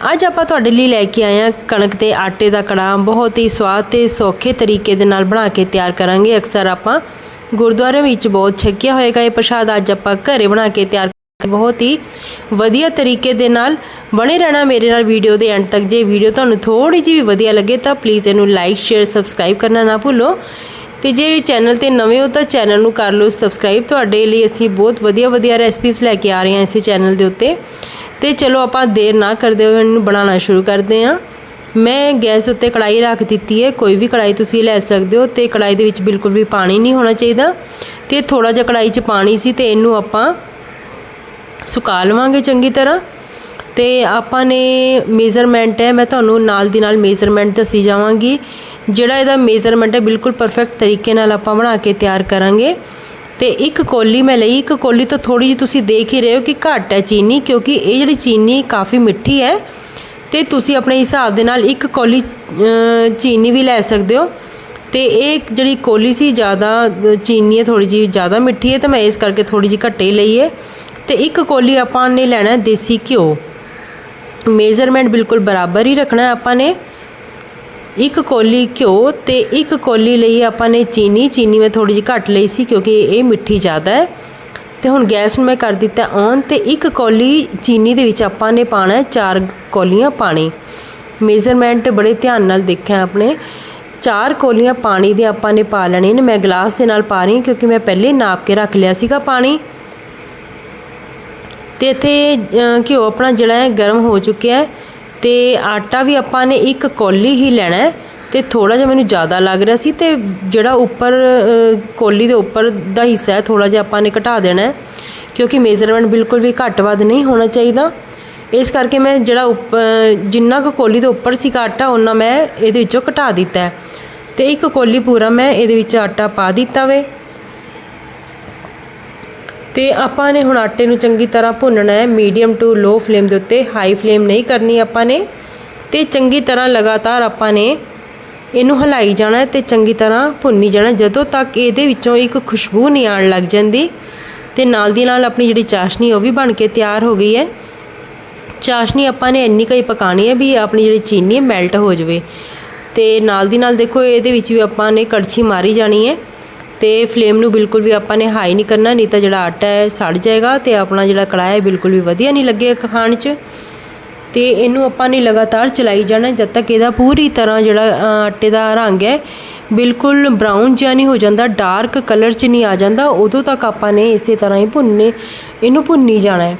ਅੱਜ ਆਪਾਂ ਤੁਹਾਡੇ ਲਈ ਲੈ ਕੇ ਆਏ ਹਾਂ ਕਣਕ ਦੇ ਆਟੇ ਦਾ ਕੜਾਹ। ਬਹੁਤ ਹੀ ਸਵਾਦ ਤੇ ਸੌਖੇ ਤਰੀਕੇ ਦੇ ਨਾਲ ਬਣਾ ਕੇ ਤਿਆਰ ਕਰਾਂਗੇ। ਅਕਸਰ ਆਪਾਂ ਗੁਰਦੁਆਰੇ ਵਿੱਚ ਬਹੁਤ ਛਕਿਆ ਹੋਏਗਾ ਇਹ ਪ੍ਰਸ਼ਾਦ। ਅੱਜ ਆਪਾਂ ਘਰੇ ਬਣਾ ਕੇ ਤਿਆਰ ਬਹੁਤ ਹੀ ਵਧੀਆ ਤਰੀਕੇ ਦੇ ਨਾਲ ਬਣੇ ਰਹਿਣਾ ਮੇਰੇ ਨਾਲ ਵੀਡੀਓ ਦੇ ਐਂਡ ਤੱਕ। ਜੇ ਵੀਡੀਓ ਤੁਹਾਨੂੰ ਥੋੜੀ ਜਿਹੀ ਵੀ ਵਧੀਆ ਲੱਗੇ ਤਾਂ ਪਲੀਜ਼ ਇਹਨੂੰ ਲਾਈਕ ਸ਼ੇਅਰ ਸਬਸਕ੍ਰਾਈਬ ਕਰਨਾ ਨਾ ਭੁੱਲੋ। ਤੇ ਜੇ ਚੈਨਲ ਤੇ ਨਵੇਂ ਹੋ ਤਾਂ ਚੈਨਲ ਨੂੰ ਕਰ ਲਓ ਸਬਸਕ੍ਰਾਈਬ ਤੁਹਾਡੇ ਲਈ ਅਸੀਂ ਬਹੁਤ ਵਧੀਆ ਵਧੀਆ ਰੈਸਪੀਜ਼ ਲੈ ਕੇ ਆ ਰਹੇ ਹਾਂ ਇਸੇ ਚੈਨਲ ਦੇ ਉੱਤੇ। ਤੇ ਚਲੋ ਆਪਾਂ ਦੇਰ ਨਾ ਕਰਦੇ ਹੋਏ ਇਹਨੂੰ ਬਣਾਉਣਾ ਸ਼ੁਰੂ ਕਰਦੇ ਹਾਂ। ਮੈਂ ਗੈਸ ਉੱਤੇ ਕੜਾਈ ਰੱਖ ਦਿੱਤੀ ਹੈ। ਕੋਈ ਵੀ ਕੜਾਈ ਤੁਸੀਂ ਲੈ ਸਕਦੇ ਹੋ ਤੇ ਕੜਾਈ ਦੇ ਵਿੱਚ ਬਿਲਕੁਲ ਵੀ ਪਾਣੀ ਨਹੀਂ ਹੋਣਾ ਚਾਹੀਦਾ। ਤੇ ਥੋੜਾ ਜਿਹਾ ਕੜਾਈ 'ਚ ਪਾਣੀ ਸੀ ਤੇ ਇਹਨੂੰ ਆਪਾਂ ਸੁਕਾ ਲਵਾਂਗੇ ਚੰਗੀ ਤਰ੍ਹਾਂ। ਤੇ ਆਪਾਂ ਨੇ ਮੇਜ਼ਰਮੈਂਟ ਹੈ, ਮੈਂ ਤੁਹਾਨੂੰ ਨਾਲ ਦੀ ਨਾਲ ਮੇਜ਼ਰਮੈਂਟ ਦੱਸੀ ਜਾਵਾਂਗੀ। ਜਿਹੜਾ ਇਹਦਾ ਮੇਜ਼ਰਮੈਂਟ ਹੈ, ਬਿਲਕੁਲ ਪਰਫੈਕਟ ਤਰੀਕੇ ਨਾਲ ਆਪਾਂ ਬਣਾ ਕੇ ਤਿਆਰ ਕਰਾਂਗੇ। ਤੇ ਇੱਕ ਕੋਲੀ ਮੈਂ ਲਈ, ਇੱਕ ਕੋਲੀ ਤੋਂ ਥੋੜੀ ਜਿਹੀ ਤੁਸੀਂ ਦੇਖ ਹੀ ਰਹੇ ਹੋ ਕਿ ਘੱਟ ਹੈ ਚੀਨੀ, ਕਿਉਂਕਿ ਇਹ ਜਿਹੜੀ ਚੀਨੀ ਕਾਫੀ ਮਿੱਠੀ ਹੈ ਤੇ ਤੁਸੀਂ ਆਪਣੇ ਹਿਸਾਬ ਦੇ ਨਾਲ ਇੱਕ ਕੋਲੀ ਚੀਨੀ ਵੀ ਲੈ ਸਕਦੇ ਹੋ। ਤੇ ਇਹ ਜਿਹੜੀ ਕੋਲੀ ਸੀ ਜ਼ਿਆਦਾ ਚੀਨੀ ਹੈ ਥੋੜੀ ਜਿਹੀ ਜ਼ਿਆਦਾ ਮਿੱਠੀ ਹੈ, ਤਾਂ ਮੈਂ ਇਸ ਕਰਕੇ ਥੋੜੀ ਜਿਹੀ ਘੱਟੇ ਲਈ ਹੈ। ਤੇ ਇੱਕ ਕੋਲੀ ਆਪਾਂ ਨੇ ਲੈਣਾ ਦੇਸੀ ਘਿਓ। ਮੇਜ਼ਰਮੈਂਟ ਬਿਲਕੁਲ ਬਰਾਬਰ ਹੀ ਰੱਖਣਾ ਆਪਾਂ ਨੇ। ਇੱਕ ਕੋਲੀ ਘਿਓ ਤੇ ਇੱਕ ਕੋਲੀ ਲਈ ਆਪਾਂ ਨੇ ਚੀਨੀ ਚੀਨੀ ਮੈਂ ਥੋੜੀ ਜਿਹੀ ਘੱਟ ਲਈ ਸੀ ਕਿਉਂਕਿ ਇਹ ਮਿੱਠੀ ਜ਼ਿਆਦਾ ਹੈ। ਤੇ ਹੁਣ ਗੈਸ ਨੂੰ ਮੈਂ ਕਰ ਦਿੱਤਾ ਔਨ ਤੇ ਇੱਕ ਕੋਲੀ ਚੀਨੀ ਦੇ ਵਿੱਚ ਆਪਾਂ ਨੇ ਪਾਣਾ ਹੈ ਚਾਰ ਕੋਲੀਆਂ ਪਾਣੀ। ਮੇਜ਼ਰਮੈਂਟ ਬੜੇ ਧਿਆਨ ਨਾਲ ਦੇਖਿਆ ਆਪਣੇ ਚਾਰ ਕੋਲੀਆਂ ਪਾਣੀ ਦੇ ਆਪਾਂ ਨੇ ਪਾ ਲੈਣੇ ਨੇ। ਮੈਂ ਗਲਾਸ ਦੇ ਨਾਲ ਪਾ ਰਹੀ ਹਾਂ ਕਿਉਂਕਿ ਮੈਂ ਪਹਿਲੇ ਨਾਪ ਕੇ ਰੱਖ ਲਿਆ ਸੀਗਾ ਪਾਣੀ। ਤੇ ਇੱਥੇ ਘਿਓ ਆਪਣਾ ਜਿਹੜਾ ਹੈ ਗਰਮ ਹੋ ਚੁੱਕਿਆ ਹੈ। ਤੇ ਆਟਾ ਵੀ ਆਪਾਂ ਨੇ ਇੱਕ ਕੋਲੀ ਹੀ ਲੈਣਾ ਹੈ ਤੇ ਥੋੜਾ ਜਿਹਾ ਮੈਨੂੰ ਜ਼ਿਆਦਾ ਲੱਗ ਰਿਹਾ ਸੀ ਤੇ ਜਿਹੜਾ ਉੱਪਰ ਕੋਲੀ ਦੇ ਉੱਪਰ ਦਾ ਹਿੱਸਾ ਹੈ ਥੋੜਾ ਜਿਹਾ ਆਪਾਂ ਨੇ ਘਟਾ ਦੇਣਾ ਕਿਉਂਕਿ ਮੇਜ਼ਰਮੈਂਟ ਬਿਲਕੁਲ ਵੀ ਘੱਟ ਵੱਧ ਨਹੀਂ ਹੋਣਾ ਚਾਹੀਦਾ। ਇਸ ਕਰਕੇ ਮੈਂ ਜਿਹੜਾ ਉੱਪ, ਜਿੰਨਾ ਕੁ ਕੋਲੀ ਦੇ ਉੱਪਰ ਸੀ ਆਟਾ ਉਹਨਾਂ ਮੈਂ ਇਹਦੇ ਵਿੱਚੋਂ ਘਟਾ ਦਿੱਤਾ ਹੈ। ਤੇ ਇੱਕ ਕੋਲੀ ਪੂਰਾ ਮੈਂ ਇਹਦੇ ਵਿੱਚ ਆਟਾ ਪਾ ਦਿੱਤਾ ਵੇ। ਤੇ ਆਪਾਂ ਨੇ ਹੁਣ ਆਟੇ ਨੂੰ ਚੰਗੀ ਤਰ੍ਹਾਂ ਭੁੰਨਣਾ ਹੈ ਮੀਡੀਅਮ ਟੂ ਲੋ ਫਲੇਮ ਦੇ ਉੱਤੇ ਹਾਈ ਫਲੇਮ ਨਹੀਂ ਕਰਨੀ ਆਪਾਂ ਨੇ। ਤੇ ਚੰਗੀ ਤਰ੍ਹਾਂ ਲਗਾਤਾਰ ਆਪਾਂ ਨੇ ਇਹਨੂੰ ਹਲਾਈ ਜਾਣਾ ਹੈ ਤੇ ਚੰਗੀ ਤਰ੍ਹਾਂ ਭੁੰਨੀ ਜਾਣਾ ਜਦੋਂ ਤੱਕ ਇਹਦੇ ਵਿੱਚੋਂ ਇੱਕ ਖੁਸ਼ਬੂ ਨਹੀਂ ਆਉਣ ਲੱਗ ਜਾਂਦੀ, ਤੇ ਨਾਲ ਦੀ ਨਾਲ ਆਪਣੀ ਜਿਹੜੀ ਚਾਸ਼ਨੀ ਉਹ ਵੀ ਬਣ ਕੇ ਤਿਆਰ ਹੋ ਗਈ ਹੈ। ਚਾਸ਼ਨੀ ਆਪਾਂ ਨੇ ਇੰਨੀ ਕਈ ਪਕਾਣੀ ਹੈ ਵੀ ਆਪਣੀ ਜਿਹੜੀ ਚੀਨੀ ਮੈਲਟ ਹੋ ਜਾਵੇ। ਤੇ ਨਾਲ ਦੀ ਨਾਲ ਦੇਖੋ, ਇਹਦੇ ਵਿੱਚ ਵੀ ਆਪਾਂ ਨੇ ਕੜਛੀ ਮਾਰੀ ਜਾਣੀ ਹੈ। ਤੇ ਫਲੇਮ ਨੂੰ ਬਿਲਕੁਲ ਵੀ ਆਪਾਂ ਨੇ ਹਾਈ ਨਹੀਂ ਕਰਨਾ, ਨਹੀਂ ਤਾਂ ਜਿਹੜਾ ਆਟਾ ਹੈ ਸੜ ਜਾਏਗਾ ਤੇ ਆਪਣਾ ਜਿਹੜਾ ਕੜਾਹ ਹੈ ਬਿਲਕੁਲ ਵੀ ਵਧੀਆ ਨਹੀਂ ਲੱਗੇਗਾ ਖਾਣ 'ਚ। ਤੇ ਇਹਨੂੰ ਆਪਾਂ ਨੇ ਲਗਾਤਾਰ ਚਲਾਈ ਜਾਣਾ, ਜਦ ਤੱਕ ਇਹਦਾ ਪੂਰੀ ਤਰ੍ਹਾਂ ਜਿਹੜਾ ਆਟੇ ਦਾ ਰੰਗ ਹੈ ਬਿਲਕੁਲ ਬਰਾਊਨ ਜਿਹਾ ਨਹੀਂ ਹੋ ਜਾਂਦਾ ਡਾਰਕ ਕਲਰ 'ਚ ਨਹੀਂ ਆ ਜਾਂਦਾ, ਉਦੋਂ ਤੱਕ ਆਪਾਂ ਨੇ ਇਸੇ ਤਰ੍ਹਾਂ ਹੀ ਭੁੰਨੇ, ਇਹਨੂੰ ਭੁੰਨੀ ਜਾਣਾ ਹੈ।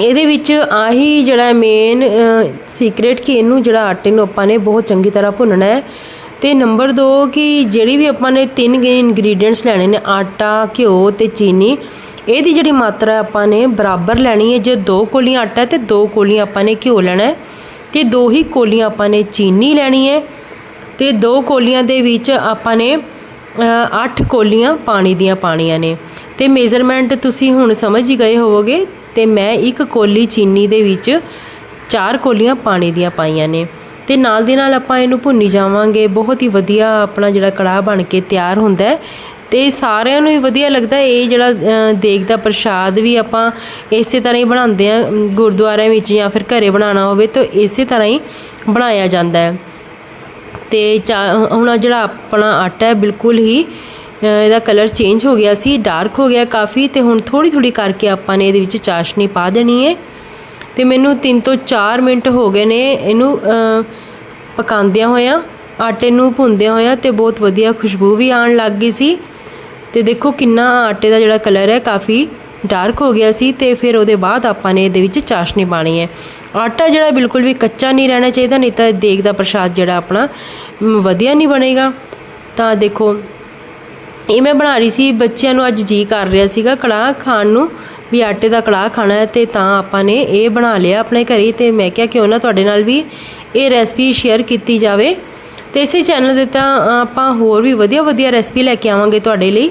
ਇਹਦੇ ਵਿੱਚ ਆਹੀ ਜਿਹੜਾ ਮੇਨ ਸੀਕ੍ਰੇਟ ਕਿ ਇਹਨੂੰ ਜਿਹੜਾ ਆਟੇ ਨੂੰ ਆਪਾਂ ਨੇ ਬਹੁਤ ਚੰਗੀ ਤਰ੍ਹਾਂ ਭੁੰਨਣਾ ਹੈ। ਤੇ ਨੰਬਰ 2 ਕਿ ਜਿਹੜੀ ਵੀ ਆਪਾਂ ਨੇ ਤਿੰਨ ਇਨਗਰੀਡੀਅੰਟਸ ਲੈਣੇ ਨੇ, ਆਟਾ, ਘਿਓ ਤੇ ਚੀਨੀ, ਇਹਦੀ ਜਿਹੜੀ ਮਾਤਰਾ ਆਪਾਂ ਨੇ ਬਰਾਬਰ ਲੈਣੀ ਹੈ। ਜੇ ਦੋ ਕੋਲੀਆਂ ਆਟਾ ਹੈ ਤੇ ਦੋ ਕੋਲੀਆਂ ਆਪਾਂ ਨੇ ਘਿਓ ਲੈਣਾ ਹੈ ਤੇ ਦੋ ਹੀ ਕੋਲੀਆਂ ਆਪਾਂ ਨੇ ਚੀਨੀ ਲੈਣੀ ਹੈ ਤੇ ਦੋ ਕੋਲੀਆਂ ਦੇ ਵਿੱਚ ਆਪਾਂ ਨੇ 8 ਕੋਲੀਆਂ ਪਾਣੀ ਦੀਆਂ ਪਾਣੀਆਂ ਨੇ। ਤੇ ਮੇਜ਼ਰਮੈਂਟ ਤੁਸੀਂ ਹੁਣ ਸਮਝ ਹੀ ਗਏ ਹੋਵੋਗੇ ਤੇ ਮੈਂ ਇੱਕ ਕੋਲੀ ਚੀਨੀ ਦੇ ਵਿੱਚ ਚਾਰ ਕੋਲੀਆਂ ਪਾਣੀ ਦੀਆਂ ਪਾਈਆਂ ਨੇ। ਤੇ ਨਾਲ ਦੀ ਨਾਲ ਆਪਾਂ ਇਹਨੂੰ ਭੁੰਨੀ ਜਾਵਾਂਗੇ। ਬਹੁਤ ਹੀ ਵਧੀਆ ਆਪਣਾ ਜਿਹੜਾ ਕੜਾਹ ਬਣ ਕੇ ਤਿਆਰ ਹੁੰਦਾ ਹੈ। ਤੇ ਸਾਰਿਆਂ ਨੂੰ ਹੀ ਵਧੀਆ ਲੱਗਦਾ ਇਹ ਜਿਹੜਾ ਅ, ਦੇਗ ਦਾ ਪ੍ਰਸ਼ਾਦ ਵੀ ਆਪਾਂ ਇਸੇ ਤਰ੍ਹਾਂ ਹੀ ਬਣਾਉਂਦੇ ਆ ਗੁਰਦੁਆਰਿਆਂ ਵਿੱਚ ਜਾਂ ਫਿਰ ਘਰੇ ਬਣਾਉਣਾ ਹੋਵੇ ਤਾਂ ਇਸੇ ਤਰ੍ਹਾਂ ਹੀ ਬਣਾਇਆ ਜਾਂਦਾ ਹੈ। ਤੇ ਚਾ- ਹੁਣ ਜਿਹੜਾ ਆਪਣਾ ਆਟਾ ਹੈ ਬਿਲਕੁਲ ਹੀ ਇਹਦਾ ਕਲਰ ਚੇਂਜ ਹੋ ਗਿਆ ਸੀ ਡਾਰਕ ਹੋ ਗਿਆ ਕਾਫੀ ਤੇ ਹੁਣ ਥੋੜੀ ਥੋੜੀ ਕਰਕੇ ਆਪਾਂ ਨੇ ਇਹਦੇ ਵਿੱਚ ਚਾਸ਼ਨੀ ਪਾ ਦੇਣੀ ਹੈ। ਤੇ ਮੈਨੂੰ 3 ਤੋਂ 4 ਮਿੰਟ ਹੋ ਗਏ ਨੇ ਇਹਨੂੰ ਪਕਾਉਂਦਿਆਂ ਹੋਇਆਂ, ਆਟੇ ਨੂੰ ਭੁੰਨਦਿਆਂ ਹੋਇਆਂ ਤੇ ਬਹੁਤ ਵਧੀਆ ਖੁਸ਼ਬੂ ਵੀ ਆਉਣ ਲੱਗ ਗਈ ਸੀ। ਤੇ ਦੇਖੋ ਕਿੰਨਾ ਆਟੇ ਦਾ ਜਿਹੜਾ ਕਲਰ ਹੈ ਕਾਫੀ ਡਾਰਕ ਹੋ ਗਿਆ ਸੀ ਤੇ ਫਿਰ ਉਹਦੇ ਬਾਅਦ ਆਪਾਂ ਨੇ ਇਹਦੇ ਵਿੱਚ ਚਾਸ਼ਨੀ ਪਾਣੀ ਹੈ। ਆਟਾ ਜਿਹੜਾ ਬਿਲਕੁਲ ਵੀ ਕੱਚਾ ਨਹੀਂ ਰਹਿਣਾ ਚਾਹੀਦਾ, ਨਹੀਂ ਤਾਂ ਦੇਗ ਦਾ ਪ੍ਰਸ਼ਾਦ ਜਿਹੜਾ ਆਪਣਾ ਵਧੀਆ ਨਹੀਂ ਬਣੇਗਾ। ਤਾਂ ਦੇਖੋ, ਇਹ ਮੈਂ ਬਣਾ ਰਹੀ ਸੀ, ਬੱਚਿਆਂ ਨੂੰ ਅੱਜ ਜੀ ਕਰ ਰਿਹਾ ਸੀਗਾ ਕੜਾਹ ਖਾਣ ਨੂੰ। ਵੀ ਆਟੇ ਦਾ ਕੜਾਹ ਖਾਣਾ ਹੈ ਤੇ ਤਾਂ ਆਪਾਂ ਨੇ ਇਹ ਬਣਾ ਲਿਆ ਆਪਣੇ ਘਰੇ ਤੇ ਮੈਂ ਕਿਹਾ ਕਿਉਂ ਨਾ ਤੁਹਾਡੇ ਨਾਲ ਵੀ ਇਹ ਰੈਸਪੀ ਸ਼ੇਅਰ ਕੀਤੀ ਜਾਵੇ। ਤੇ ਇਸੇ ਚੈਨਲ ਦੇ ਤਾਂ ਆਪਾਂ ਹੋਰ ਵੀ ਵਧੀਆ ਵਧੀਆ ਰੈਸਪੀ ਲੈ ਕੇ ਆਵਾਂਗੇ ਤੁਹਾਡੇ ਲਈ।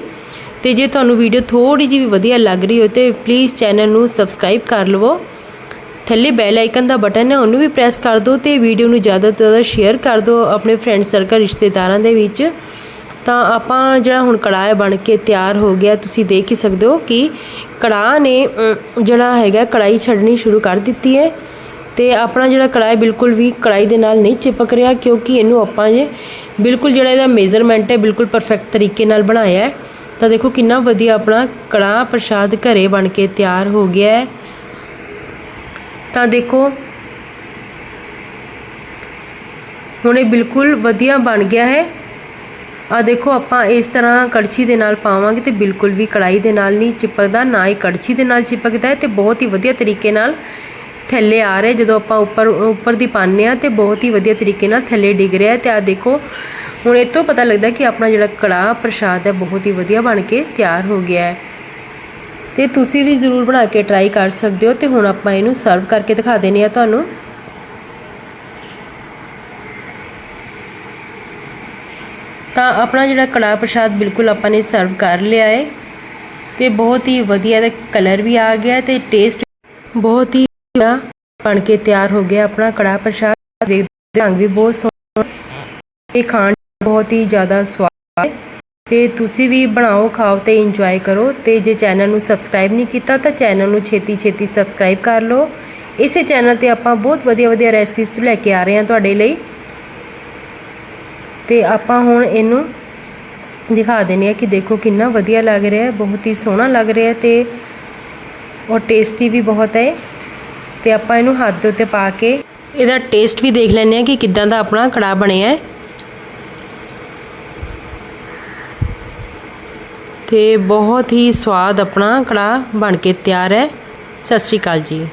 ਤੇ ਜੇ ਤੁਹਾਨੂੰ ਵੀਡੀਓ ਥੋੜੀ ਜਿਹੀ ਵੀ ਵਧੀਆ ਲੱਗ ਰਹੀ ਹੋ ਤੇ ਪਲੀਜ਼ ਚੈਨਲ ਨੂੰ ਸਬਸਕ੍ਰਾਈਬ ਕਰ ਲਵੋ। ਥੱਲੇ ਬੈਲ ਆਈਕਨ ਦਾ ਬਟਨ ਹੈ, ਉਹਨੂੰ ਵੀ ਪ੍ਰੈਸ ਕਰ ਦਿਓ ਤੇ ਵੀਡੀਓ ਨੂੰ ਜ਼ਿਆਦਾ ਤੋਂ ਜ਼ਿਆਦਾ ਸ਼ੇਅਰ ਕਰ ਦਿਓ ਆਪਣੇ ਫਰੈਂਡ ਸਰਕਲ ਰਿਸ਼ਤੇਦਾਰਾਂ ਦੇ ਵਿੱਚ। ਤਾਂ ਆਪਾਂ ਜਿਹੜਾ ਹੁਣ ਕੜਾਹ ਬਣ ਕੇ ਤਿਆਰ ਹੋ ਗਿਆ, ਤੁਸੀਂ ਦੇਖ ਹੀ ਸਕਦੇ ਹੋ ਕਿ ਕੜਾਹ ਨੇ ਜਿਹੜਾ ਹੈਗਾ ਕੜਾਈ ਛੱਡਣੀ ਸ਼ੁਰੂ ਕਰ ਦਿੱਤੀ ਹੈ ਤੇ ਆਪਣਾ ਜਿਹੜਾ ਕੜਾਹ ਬਿਲਕੁਲ ਵੀ ਕੜਾਈ ਦੇ ਨਾਲ ਨਹੀਂ ਚਿਪਕ ਰਿਹਾ ਕਿਉਂਕਿ ਇਹਨੂੰ ਆਪਾਂ ਜੇ ਬਿਲਕੁਲ ਜਿਹੜਾ ਇਹਦਾ ਮੇਜ਼ਰਮੈਂਟ ਹੈ ਬਿਲਕੁਲ ਪਰਫੈਕਟ ਤਰੀਕੇ ਨਾਲ ਬਣਾਇਆ ਹੈ। ਤਾਂ ਦੇਖੋ ਕਿੰਨਾ ਵਧੀਆ ਆਪਣਾ ਕੜਾਹ ਪ੍ਰਸ਼ਾਦ ਘਰੇ ਬਣ ਕੇ ਤਿਆਰ ਹੋ ਗਿਆ ਹੈ। ਤਾਂ ਦੇਖੋ, ਹੁਣ ਇਹ ਬਿਲਕੁਲ ਵਧੀਆ ਬਣ ਗਿਆ ਹੈ। ਆ ਦੇਖੋ, ਆਪਾਂ ਇਸ ਤਰ੍ਹਾਂ ਕੜਛੀ ਦੇ ਨਾਲ ਪਾਵਾਂਗੇ ਤੇ ਬਿਲਕੁਲ ਵੀ ਕੜਾਈ ਦੇ ਨਾਲ ਨਹੀਂ ਚਿਪਕਦਾ, ਨਾ ਹੀ ਕੜਛੀ ਦੇ ਨਾਲ ਚਿਪਕਦਾ ਹੈ ਤੇ ਬਹੁਤ ਹੀ ਵਧੀਆ ਤਰੀਕੇ ਨਾਲ ਥੱਲੇ ਆ ਰਿਹਾ। ਜਦੋਂ ਆਪਾਂ ਉੱਪਰ ਉੱਪਰ ਦੀ ਪਾਉਂਦੇ ਆ ਤੇ ਬਹੁਤ ਹੀ ਵਧੀਆ ਤਰੀਕੇ ਨਾਲ ਥੱਲੇ ਡਿੱਗ ਰਿਹਾ ਹੈ ਤੇ ਆ ਦੇਖੋ, ਹੁਣ ਇਹ ਤੋਂ ਪਤਾ ਲੱਗਦਾ ਕਿ ਆਪਣਾ ਜਿਹੜਾ ਕੜਾਹ ਪ੍ਰਸ਼ਾਦ ਹੈ ਬਹੁਤ ਹੀ ਵਧੀਆ ਬਣ ਕੇ ਤਿਆਰ ਹੋ ਗਿਆ ਹੈ। ਤੇ ਤੁਸੀਂ ਵੀ ਜ਼ਰੂਰ ਬਣਾ ਕੇ ਟਰਾਈ ਕਰ ਸਕਦੇ ਹੋ ਤੇ ਹੁਣ ਆਪਾਂ ਇਹਨੂੰ ਸਰਵ ਕਰਕੇ ਦਿਖਾ ਦੇਣੇ ਆ ਤੁਹਾਨੂੰ। ਤਾਂ ਆਪਣਾ ਜਿਹੜਾ ਕੜਾਹ ਪ੍ਰਸ਼ਾਦ ਬਿਲਕੁਲ ਆਪਾਂ ਨੇ ਸਰਵ ਕਰ ਲਿਆ ਹੈ ਤੇ ਬਹੁਤ ਹੀ ਵਧੀਆ ਦਾ ਕਲਰ ਵੀ ਆ ਗਿਆ ਤੇ ਟੇਸਟ ਬਹੁਤ ਹੀ ਵਧੀਆ ਬਣ ਕੇ ਤਿਆਰ ਹੋ ਗਿਆ ਆਪਣਾ ਕੜਾਹ ਪ੍ਰਸ਼ਾਦ। ਰੰਗ ਵੀ ਬਹੁਤ ਸੋਹਣਾ ਇਹ ਖਾਣ ਬਹੁਤ ਹੀ ਜ਼ਿਆਦਾ ਸਵਾਦ ਹੈ ਤੇ ਤੁਸੀਂ ਵੀ ਬਣਾਓ, ਖਾਓ ਤੇ ਇੰਜੋਏ ਕਰੋ ਤੇ ਜੇ ਚੈਨਲ ਨੂੰ ਸਬਸਕ੍ਰਾਈਬ ਨਹੀਂ ਕੀਤਾ ਤਾਂ ਚੈਨਲ ਨੂੰ ਛੇਤੀ ਛੇਤੀ ਸਬਸਕ੍ਰਾਈਬ ਕਰ ਲਓ। ਇਸੇ ਚੈਨਲ ਤੇ ਆਪਾਂ ਬਹੁਤ ਵਧੀਆ ਵਧੀਆ ਰੈਸਪੀਸ ਲੈ ਕੇ ਆ ਰਹੇ ਹਾਂ ਤੁਹਾਡੇ ਲਈ। ਤੇ ਆਪਾਂ ਹੁਣ ਇਹਨੂੰ ਦਿਖਾ ਦਿੰਨੇ ਆ ਕਿ ਦੇਖੋ ਕਿੰਨਾ ਵਧੀਆ ਲੱਗ ਰਿਹਾ ਹੈ, ਬਹੁਤ ਹੀ ਸੋਹਣਾ ਲੱਗ ਰਿਹਾ ਹੈ ਤੇ ਔਰ ਟੇਸਟੀ ਵੀ ਬਹੁਤ ਹੈ ਤੇ ਆਪਾਂ ਇਹਨੂੰ ਹੱਥ ਦੇ ਉੱਤੇ ਪਾ ਕੇ ਇਹਦਾ ਟੇਸਟ ਵੀ ਦੇਖ ਲੈਂਦੇ ਆ ਕਿ ਕਿੱਦਾਂ ਦਾ ਆਪਣਾ ਕੜਾਹ ਬਣਿਆ ਹੈ। ਤੇ ਬਹੁਤ ਹੀ ਸਵਾਦ ਆਪਣਾ ਕੜਾਹ ਬਣ ਕੇ ਤਿਆਰ ਹੈ। ਸਤਿ ਸ਼੍ਰੀ ਅਕਾਲ ਜੀ।